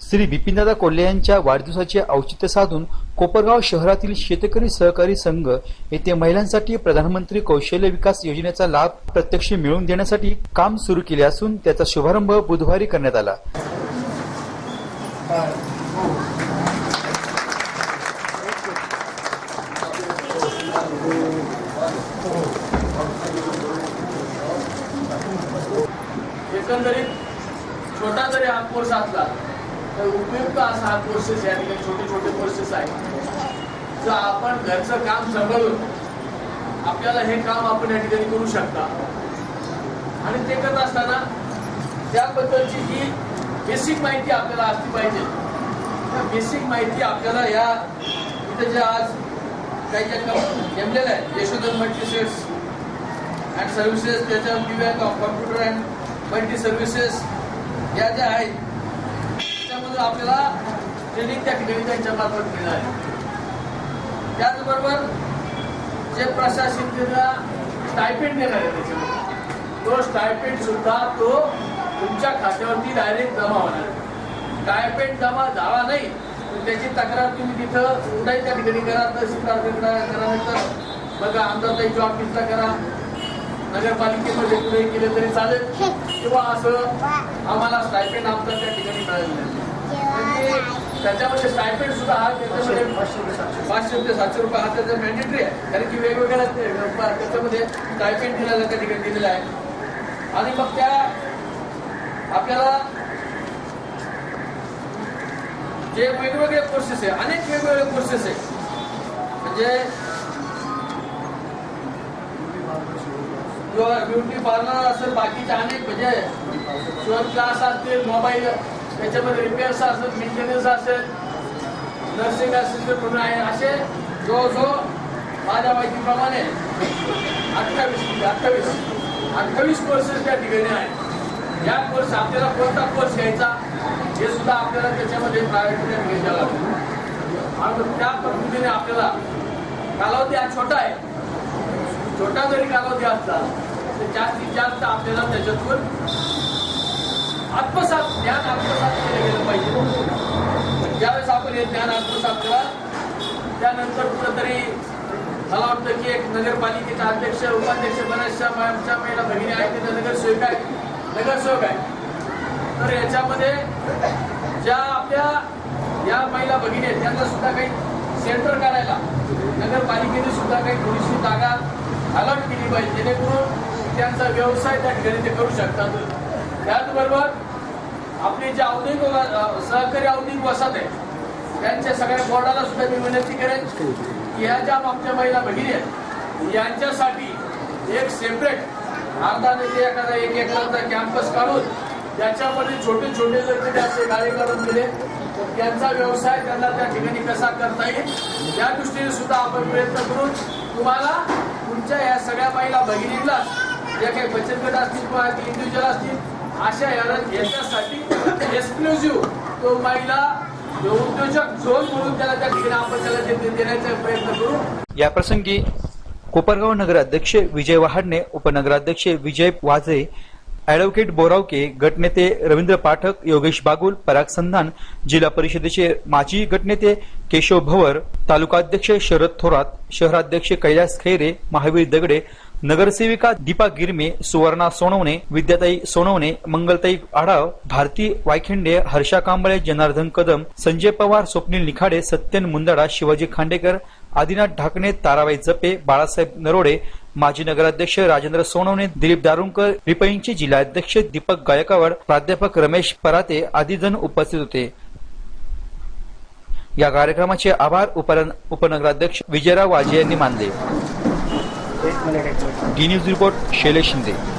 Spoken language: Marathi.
श्री बिपिनदादा कोल्हे यांच्या वाढदिवसाचे औचित्य साधून कोपरगाव शहरातील शेतकरी सहकारी संघ येथे महिलांसाठी प्रधानमंत्री कौशल्य विकास योजनेचा लाभ प्रत्यक्ष मिळवून देण्यासाठी काम सुरू केले असून त्याचा शुभारंभ बुधवारी करण्यात आला. एकंदरीत छोटा जरी हा कोर्स असला तर उपयुक्त असा हा कोर्सेस या ठिकाणी छोटे छोटे कोर्सेस आहेत. जर आपण घरचं काम सांभाळून आपल्याला हे काम आपण या ठिकाणी करू शकता. आणि ते करत असताना त्याबद्दलची ही बेसिक माहिती आपल्याला असली पाहिजे त्या बेसिक माहिती आपल्याला या इथे जे आज काही ज्या नेमलेल्या आहेत यशोधन मल्टीसेट्स अँड सर्व्हिसेस त्याच्या कॉम्प्युटर अँड मल्टी सर्व्हिसेस या ज्या आहेत त्याच्यामधून आपल्याला ट्रेनिंग त्या ठिकाणी त्यांच्या मार्फत मिळणार आहे. त्याचबरोबर जे प्रशासन स्टायपेंड देणार आहे त्याच्यामध्ये तो स्टायपेंड सुद्धा तो तुमच्या खात्यावरती डायरेक्ट जमा होणार आहे. स्टायपेंड जमा झाला नाही तर त्याची तक्रार तुम्ही तिथं कुठेही त्या ठिकाणी करा तहसीलदार करा करा तर बघा आमदार ऑफिसला करा नगरपालिकेमध्ये कुठेही केले तरी चालेल किंवा असं आम्हाला स्टायपेंड आमचा त्या ठिकाणी मिळालं नाही. म्हणजे त्याच्यामध्ये स्टायपेंड सुद्धा हा त्याच्यामध्ये पाचशे रुपये सातशे रुपये हा त्याचा मॅन्डेटरी आहे. कारण की वेगवेगळ्या त्याच्यामध्ये स्टायपेंड दिलेला त्या ठिकाणी दिलेला आहे. आणि मग त्या आपल्याला जे वेगवेगळे कोर्सेस आहे अनेक वेगवेगळे कोर्सेस आहे. म्हणजे ब्युटी पार्लर असेल बाकीचे अनेक म्हणजे शिवण क्लास असतील मोबाईल त्याच्यामध्ये रिपेअर्स असेल मेंटेनन्स असेल नर्सिंग असिस्टंट म्हणून आहे. असे जो जो माझ्या माहितीप्रमाणे अठ्ठावीस अठ्ठावीस अठ्ठावीस कोर्सेस त्या ठिकाणी आहेत. या कोर्स आपल्याला कोणता कोर्स घ्यायचा हे सुद्धा आपल्याला त्याच्यामध्ये प्रायव्हेट घ्यायला लागतो आणि त्या पद्धतीने आपल्याला कालावधी हा छोटा आहे. छोटा जरी कालावधी असला तर जास्तीत जास्त आपल्याला त्याच्यातून आत्मसात ज्ञान आत्मसात ते ज्ञान आत्मसात केला त्यानंतर कुठंतरी मला वाटतं की एक नगरपालिकेचा अध्यक्ष उपाध्यक्ष बऱ्याचशा आमच्या महिला भगिनी आहेत तिथे नगरसेवक आहे नगरसेवक आहे तर याच्यामध्ये ज्या आपल्या या महिला भगिनी आहेत त्यांना सुद्धा काही सेंटर काढायला नगरपालिकेने सुद्धा काही थोडीशी जागा अलॉट केली पाहिजे जेणेकरून त्यांचा व्यवसाय त्या ठिकाणी ते करू शकतात. त्याचबरोबर आपली जी औद्योगिक सहकारी औद्योगिक वसाहत आहे त्यांच्या सगळ्या बोर्डाला सुद्धा मी विनंती करेन की ह्या ज्या आमच्या महिला भगिनी आहेत यांच्यासाठी एक सेपरेट अर्धा नेते ते एखादा एक एकराचा कॅम्पस काढून त्याच्यामध्ये छोटे छोटे जर तिथे असे गाळे दिले तर त्यांचा व्यवसाय त्यांना त्या ठिकाणी कसा करता येईल या दृष्टीने सुद्धा आपण प्रयत्न करून तुम्हाला तुमच्या या सगळ्या महिला भगिनीला ज्या काही बचत गट असतील किंवा इंडिव्हिज्युअल असतील अशा याच्यासाठी एक्सक्लुझिव्ह तो महिला उद्योजक झोन म्हणून त्याला त्या ठिकाणी आपण त्याला देण्याचा प्रयत्न करू. या प्रसंगी कोपरगाव नगराध्यक्ष विजय वहाडणे उपनगराध्यक्ष विजय वाजे ऍडव्होकेट बोरावके गटनेते रवींद्र पाठक योगेश बागुल पराग संधान जिल्हा परिषदेचे माजी गटनेते केशव भवर तालुकाध्यक्ष शरद थोरात शहराध्यक्ष कैलास खैरे महावीर दगडे नगरसेविका दीपा गिरमे सुवर्णा सोनवणे विद्याताई सोनवणे मंगलताई आढाव भारती वायखिंडे हर्षा कांबळे जनार्दन कदम संजय पवार स्वप्नील निखाडे सत्यन मुंदडा शिवाजी खांडेकर आदिनाथ ढाकणे ताराबाई जपे बाळासाहेब नरोडे माजी नगराध्यक्ष राजेंद्र सोनवणे दिलीप दारुणकर रिपईंचे जिल्हाध्यक्ष दीपक गायकवाड प्राध्यापक रमेश पराते आदी जण उपस्थित होते. या कार्यक्रमाचे आभार उपन- उपनगराध्यक्ष विजयराव वाजे यांनी मानले. D news report Shailesh Shinde.